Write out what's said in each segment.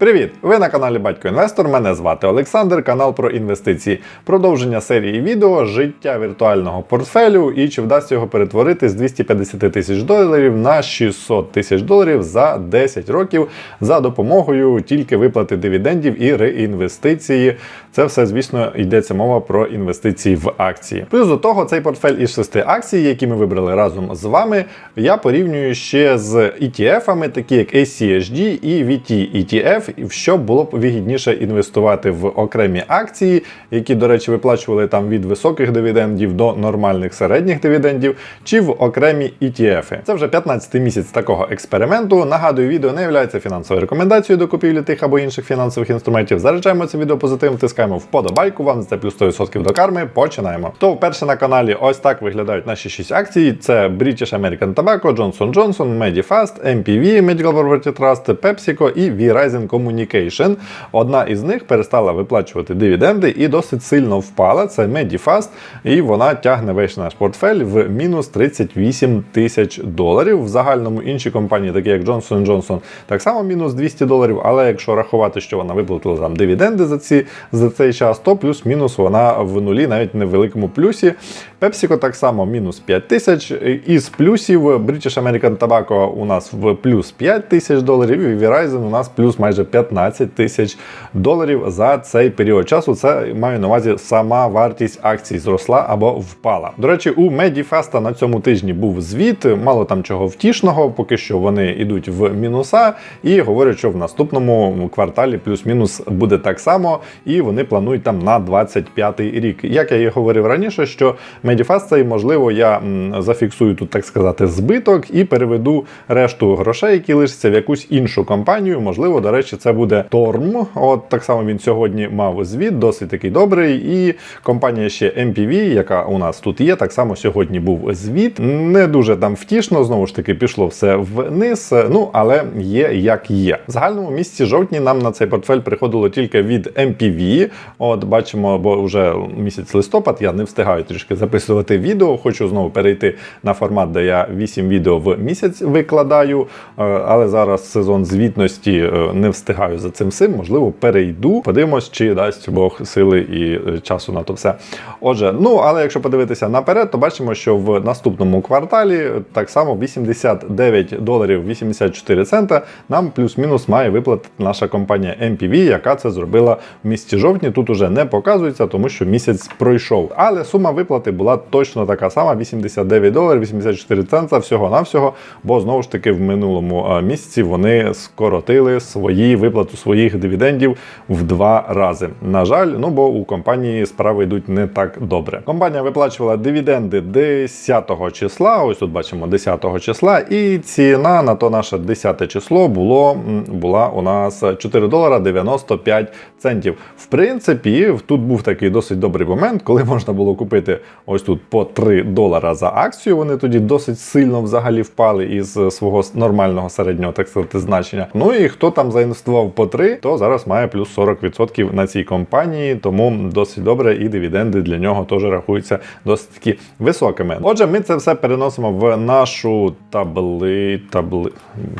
Привіт! Ви на каналі Батько Інвестор. Мене звати Олександр, канал про інвестиції. Продовження серії відео Життя віртуального портфелю і чи вдасться його перетворити з 250 тисяч доларів на 600 тисяч доларів за 10 років за допомогою тільки виплати дивідендів і реінвестиції. Це все, звісно, йдеться мова про інвестиції в акції. Плюс до того, цей портфель із шести акцій, які ми вибрали разом з вами, я порівнюю ще з ETF-ами, такі як ACHD і VT ETF, що було б вигідніше інвестувати в окремі акції, які, до речі, виплачували там від високих дивідендів до нормальних середніх дивідендів, чи в окремі ETF. Це вже 15-й місяць такого експерименту. Нагадую, відео не є фінансовою рекомендацією до купівлі тих або інших фінансових інструментів. Заряджаємо це відео позитивом, тискаємо вподобайку. Вам це плюс 100% до карми. Починаємо. Хто вперше на каналі, ось так виглядають наші 6 акцій: це British American Tobacco, Johnson Johnson, Medifast, MPV, Medical Property Trust, PepsiCo і Verizon Communication. Одна із них перестала виплачувати дивіденди і досить сильно впала. Це Medifast, і вона тягне весь наш портфель в мінус 38 тисяч доларів. В загальному інші компанії, такі як Johnson Johnson, так само мінус 200 доларів. Але якщо рахувати, що вона виплатила там дивіденди за ці за цей час, то плюс-мінус вона в нулі, навіть не в великому плюсі. PepsiCo так само мінус 5 тисяч. Із плюсів British American Tobacco у нас в плюс 5 тисяч доларів, і Verizon у нас плюс майже 15 тисяч доларів за цей період часу. Це маю на увазі сама вартість акцій зросла або впала. До речі, у Medifast на цьому тижні був звіт, мало там чого втішного, поки що вони йдуть в мінуса і говорять, що в наступному кварталі плюс-мінус буде так само, і вони планують там на 25-й рік. Як я і говорив раніше, що Medifast цей, можливо, я зафіксую тут, так сказати, збиток і переведу решту грошей, які лишаться в якусь іншу компанію. Можливо, до речі, це буде Торм. От так само він сьогодні мав звіт, досить такий добрий. І компанія ще MPV, яка у нас тут є, так само сьогодні був звіт. Не дуже там втішно, знову ж таки, пішло все вниз. Ну але є як є. В загальному місці жовтні нам на цей портфель приходило тільки від MPV. От бачимо, бо вже місяць листопад, я не встигаю трішки записувати відео. Хочу знову перейти на формат, де я 8 відео в місяць викладаю. Е, Але зараз сезон звітності е, не встигаю за цим всім. Можливо, перейду. Подивимось, чи дасть Бог сили і е, часу на то все. Отже, ну але якщо подивитися наперед, то бачимо, що в наступному кварталі так само 89 доларів 84 цента нам плюс-мінус має виплатити наша компанія MPV, яка це зробила в місті жовтні. Тут уже не показується, тому що місяць пройшов. Але сума виплати була точно така сама: 89 доларів 84 цента всього-навсього. Бо знову ж таки в минулому е, місяці вони скоротили свої виплату своїх дивідендів в два рази. На жаль, ну бо у компанії справи йдуть не так добре. Компанія виплачувала дивіденди 10 числа. Ось тут бачимо 10 числа, і ціна на то наше 10 число було була у нас 4 долара 95 центів. В принципі, тут був такий досить добрий момент, коли можна було купити ось тут по 3 долара за акцію. Вони тоді досить сильно взагалі впали із свого нормального середнього так сказати значення. Ну і хто там заінвестував по 3, то зараз має плюс 40% на цій компанії, тому досить добре, і дивіденди для нього теж рахуються досить таки високими. Отже, ми це все переносимо в нашу табли, табли,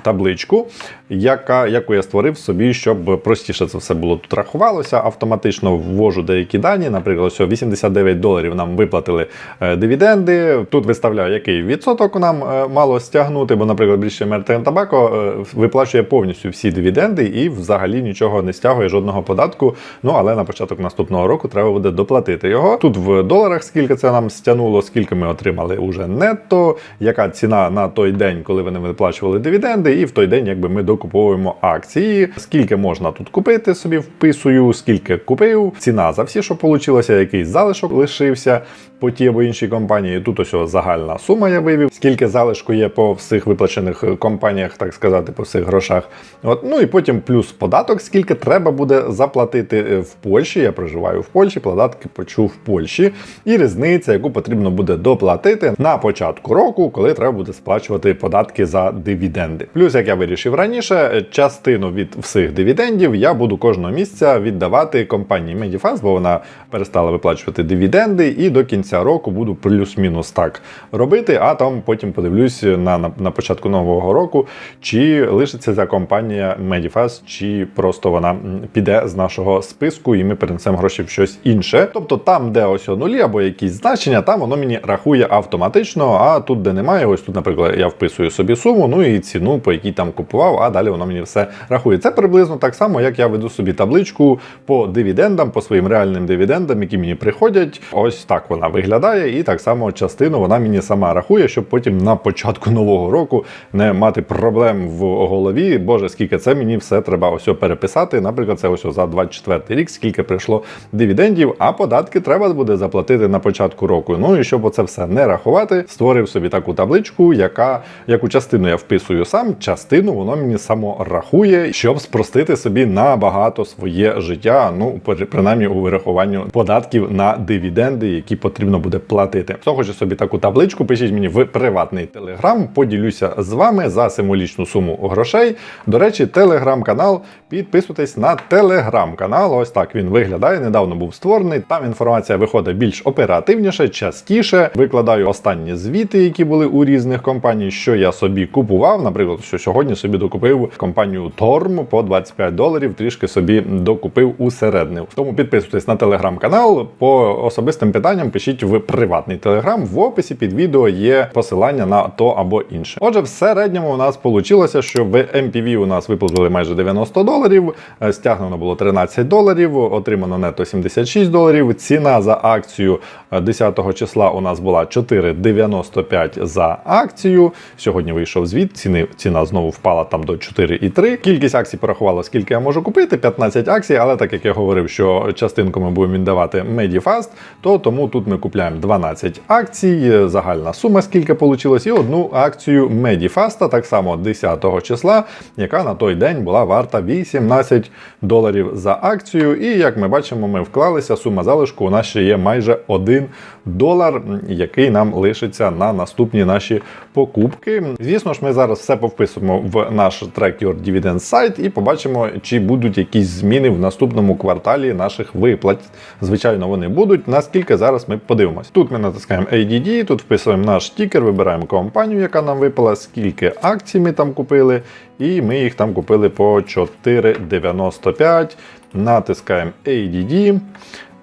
табличку, яка, яку я створив собі, щоб простіше це все було тут рахувалося. Автоматично ввожу деякі дані. Наприклад, ось 89 доларів нам виплатили е, дивіденди. Тут виставляю, який відсоток нам е, мало стягнути, бо, наприклад, British American Tobacco е, виплачує повністю всі дивіденди і взагалі нічого не стягує жодного податку. Ну але на початок наступного року треба буде доплатити його. Тут в доларах скільки це нам стягнуло, скільки ми отримали уже нетто, яка ціна на той день, коли вони виплачували дивіденди, і в той день, якби ми докуповуємо акції. Скільки можна тут купити, собі вписую, скільки купив, ціна за всі, що вийшло, який залишок лишився по тій або іншій компанії. Тут ось загальна сума я вивів, скільки залишку є по всіх виплачених компаніях, так сказати, по всіх грошах. От ну і потім плюс податок, скільки треба буде заплатити в Польщі. Я проживаю в Польщі, податки почув в Польщі, і різниця, яку потрібно буде доплатити на початку року, коли треба буде сплачувати податки за дивіденди. Плюс, як я вирішив раніше, частину від всіх дивідендів я буду кожного місяця віддавати компанії Medifast, бо вона перестала виплачувати дивіденди, і до кінця кінця року буду плюс-мінус так робити, а там потім подивлюсь на, на, на початку нового року, чи лишиться ця компанія Medifast, чи просто вона піде з нашого списку, і ми перенесемо гроші в щось інше. Тобто там, де ось нулі або якісь значення, там воно мені рахує автоматично. А тут, де немає, ось тут, наприклад, я вписую собі суму, ну і ціну, по якій там купував, а далі воно мені все рахує. Це приблизно так само, як я веду собі табличку по дивідендам, по своїм реальним дивідендам, які мені приходять. Ось так вона виглядає, і так само частину вона мені сама рахує, щоб потім на початку нового року не мати проблем в голові. Боже, скільки це мені все треба ось переписати. Наприклад, це ось за 24 рік, скільки прийшло дивідендів, а податки треба буде заплатити на початку року. Ну і щоб оце все не рахувати, створив собі таку табличку, яка яку частину я вписую сам, частину воно мені само рахує, щоб спростити собі набагато своє життя. Ну, при- принаймні у вирахуванні податків на дивіденди, які потрібно буде платити. Хто хоче собі таку табличку, пишіть мені в приватний телеграм. Поділюся з вами за символічну суму грошей. До речі, телеграм-канал. Підписуйтесь на телеграм-канал. Ось так він виглядає. Недавно був створений. Там інформація виходить більш оперативніше, частіше. Викладаю останні звіти, які були у різних компаній, що я собі купував. Наприклад, що сьогодні собі докупив компанію Торм по 25 доларів. Трішки собі докупив усереднив. Тому підписуйтесь на телеграм-канал. По особистим питанням пишіть в приватний телеграм. В описі під відео є посилання на то або інше. Отже, в середньому у нас вийшло, що в MPV у нас виплатили майже 90 доларів, е, стягнено було 13 доларів, отримано нето 76 доларів. Ціна за акцію е, 10 числа у нас була 4,95 за акцію. Сьогодні вийшов звіт. Ціни ціна знову впала там до 4,3. Кількість акцій порахувала, скільки я можу купити. 15 акцій, але так як я говорив, що частинку ми будемо віддавати Medifast, то тому тут ми купляємо 12 акцій. е, Загальна сума, скільки вийшло, і одну акцію Medifast, так само 10 числа, яка на той день була варта 18 доларів за акцію. І як ми бачимо, ми вклалися. Сума залишку у нас ще є майже 1 долар, який нам лишиться на наступні наші покупки. Звісно ж, ми зараз все повписуємо в наш Track Your Dividend сайт і побачимо, чи будуть якісь зміни в наступному кварталі наших виплат. Звичайно, вони будуть. Наскільки зараз ми подивимось. Тут ми натискаємо ADD, тут вписуємо наш тікер, вибираємо компанію, яка нам випала, скільки акцій ми там купили, і ми їх там купили по 4,95. Натискаємо ADD.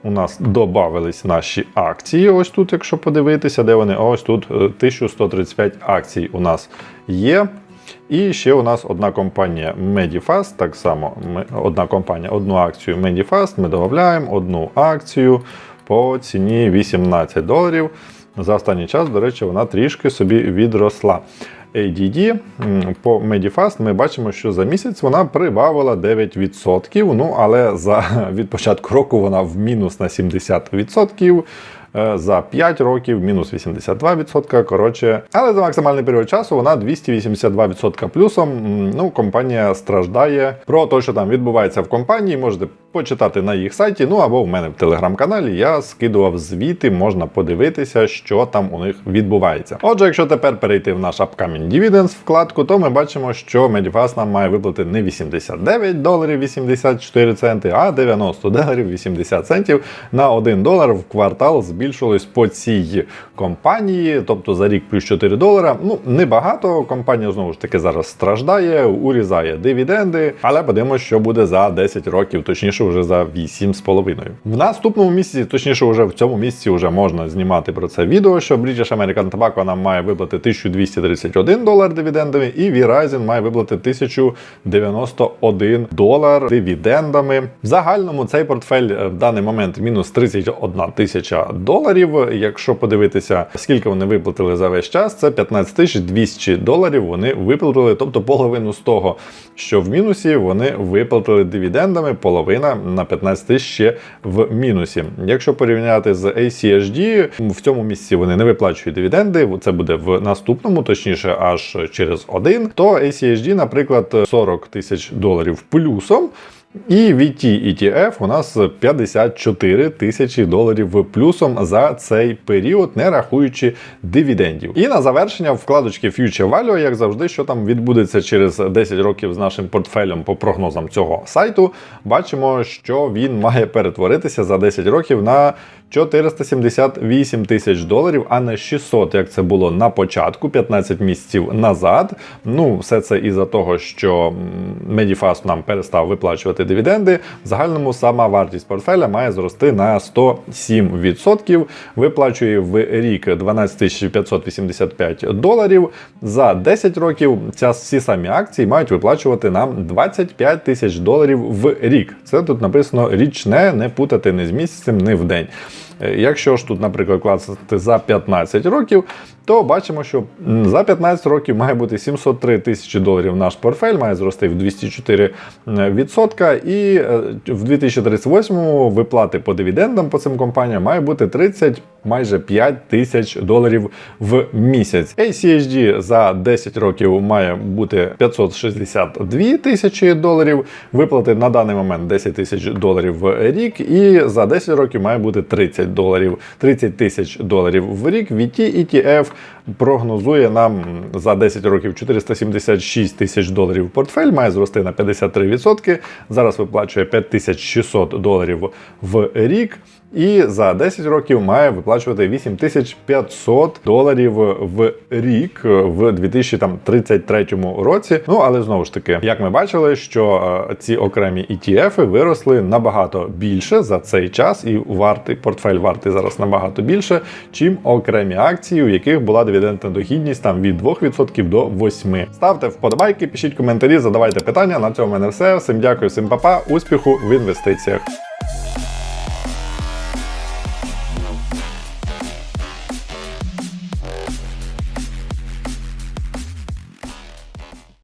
У нас додавались наші акції. Ось тут, якщо подивитися, де вони? Ось тут е, 1135 акцій у нас є. І ще у нас одна компанія Medifast. Так само одна компанія, одну акцію Medifast. Ми додаємо одну акцію по ціні 18 доларів. За останній час, до речі, вона трішки собі відросла. ADD по Medifast ми бачимо, що за місяць вона прибавила 9%. Ну, але за від початку року вона в мінус на 70%. Е, За 5 років мінус 82%. Коротше, але за максимальний період часу вона 282% плюсом. Ну, компанія страждає про те, що там відбувається в компанії. Можете почитати на їх сайті. Ну або в мене в телеграм-каналі я скидував звіти, можна подивитися, що там у них відбувається. Отже, якщо тепер перейти в наш Upcoming Dividends вкладку, то ми бачимо, що Medifast нам має виплатити не 89 доларів 84 центи, а 90 доларів 80 центів на 1 долар в квартал збільшилось по цій компанії, тобто за рік плюс 4 долара. Ну небагато. Компанія знову ж таки зараз страждає, урізає дивіденди, але подивимося, що буде за 10 років, точніше, вже за 8,5. В наступному місяці, точніше, вже в цьому місяці вже можна знімати про це відео, що British American Tobacco нам має виплатити 1231 долар дивідендами, і Verizon має виплатити 1091 долар дивідендами. В загальному цей портфель е, в даний момент мінус 31 тисяча доларів. Якщо подивитися, скільки вони виплатили за весь час, це 15 тисяч 200 доларів. Вони виплатили, тобто половину з того, що в мінусі, вони виплатили дивідендами, половина на 15 тисяч ще в мінусі. Якщо порівняти з ACHD, в цьому місці вони не виплачують дивіденди. Це буде в наступному, точніше, аж через один. То ACHD, наприклад, 40 тисяч доларів плюсом. І VT ETF у нас 54 тисячі доларів плюсом за цей період, не рахуючи дивідендів. І на завершення вкладочки Future Value, як завжди, що там відбудеться через 10 років з нашим портфелем по прогнозам цього сайту, бачимо, що він має перетворитися за 10 років на 478 тисяч доларів, а не 600, як це було на початку, 15 місяців назад. Ну, все це із-за того, що Medifast нам перестав виплачувати дивіденди. В загальному сама вартість портфеля має зрости на 107%. Виплачує в рік 12 585 доларів. За 10 років ця всі самі акції мають виплачувати нам 25 тисяч доларів в рік. Це тут написано річне, не путати не з місяцем, не в день. Е, Якщо ж тут, наприклад, класти за 15 років, то бачимо, що за 15 років має бути 703 тисячі доларів наш портфель, має зрости в 204 відсотка, і е, в 2038 виплати по дивідендам по цим компаніям має бути 30 майже 5 тисяч доларів в місяць. ACHD за 10 років має бути 562 тисячі доларів. Виплати на даний момент 10 тисяч доларів в рік, і за 10 років має бути 30 доларів, 30 тисяч доларів в рік. VT ETF прогнозує нам за 10 років 476 тисяч доларів портфель, має зрости на 53%. Зараз виплачує 5600 доларів в рік. І за 10 років має виплачувати 8500 доларів в рік в 2033 році. Ну але знову ж таки, як ми бачили, що е, ці окремі ETF виросли набагато більше за цей час, і вартий портфель вартий зараз набагато більше, чим окремі акції, у яких була дивідендна дохідність там від 2% до 8%. Ставте вподобайки, пишіть коментарі, задавайте питання. На цьому в мене все. Всім дякую, всім папа, успіху в інвестиціях.